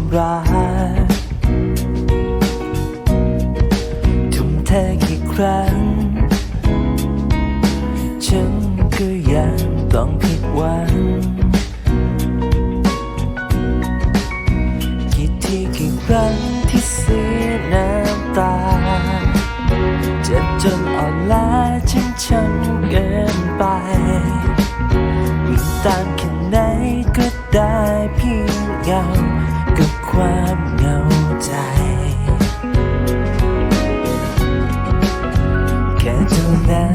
บร้ายทุ่มเทกี่ครั้ง ฉันก็ยังต้องผิดหวังกี่ทีกี่ครั้งที่เสียน้ำตา เจ็บจนอ่อนล้าฉันช้ำเกินไปมีตามแค่ไหนก็ได้เพียงเงา ความเหงาใจ แค่เท่านั้น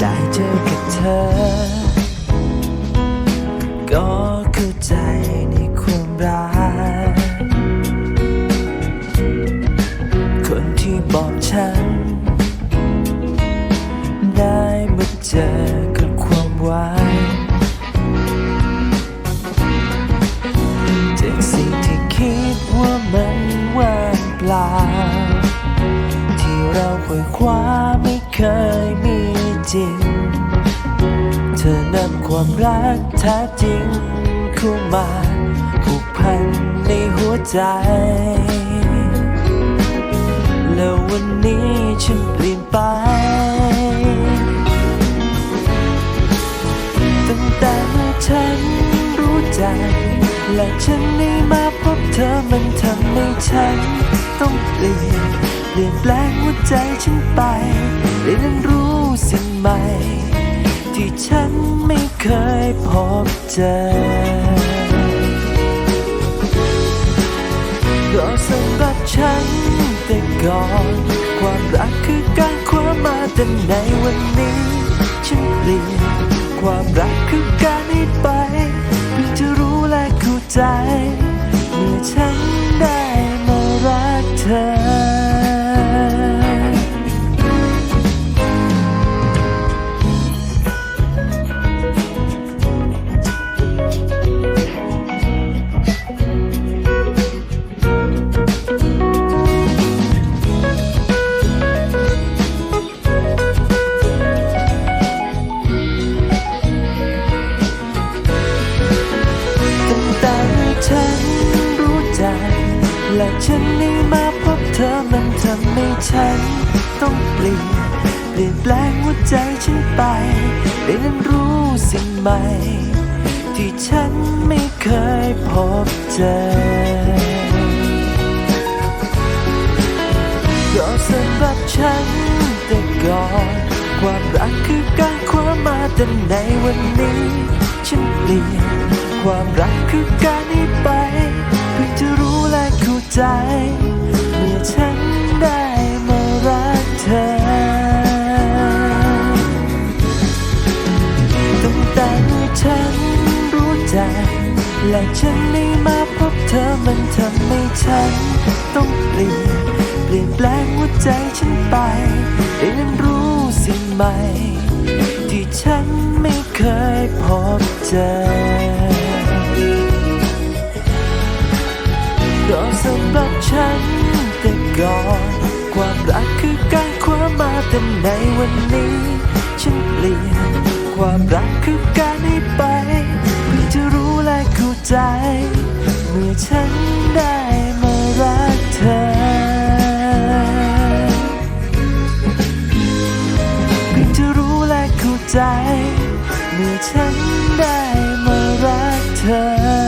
ได้เจอกับเธอ ก็เข้าใจในความรัก คนที่บอกฉัน ได้มาเจอกับความหวังจาก เราคอยคว้าไม่เคยมีจริง เธอนำความรักแท้จริงเข้ามาผูกพันในหัวใจ แล้ววันนี้ฉันเปลี่ยนไป ตั้งแต่ฉันรู้ใจและฉันได้มาพบเธอมันทำให้ฉันต้องเปลี่ยน เปลี่ยนแปลงหัวใจฉันไปได้เรียนรู้สิ่งใหม่ ที่ฉันไม่เคยพบเจอเพราะสำหรับฉันแต่ก่อน ความรักคือการคว้ามาแต่ในวันนี้ ฉันเปลี่ยนความรักคือการให้ไปเพื่อจะรู้และเข้าใจ เมื่อฉันได้มารักเธอ และฉันได้มาพบเธอมันทำให้ฉันต้องเปลี่ยนเปลี่ยนแปลงหัวใจฉันไปได้เรียนรู้สิ่งใหม่ ที่ฉันไม่เคยพบเจอเพราะสำหรับฉันแต่ก่อนความรักคือการคว้ามาแต่ในวันนี้ ฉันเปลี่ยนความรักคือการ และฉันได้มาพบเธอมันทำให้ฉันต้องเปลี่ยนเปลี่ยนแปลงหัวใจฉันไปได้เรียนรู้สิ่งใหม่ ที่ฉันไม่เคยพบเจอก็สำหรับฉันแต่ก่อนความรักคือการคว้ามาแต่ในวันนี้ ฉันเปลี่ยนความรักคือการ ใจเมื่อฉันได้มารักเธอ เพื่งจะรู้และเข้าใจ เมื่อฉันได้มารักเธอ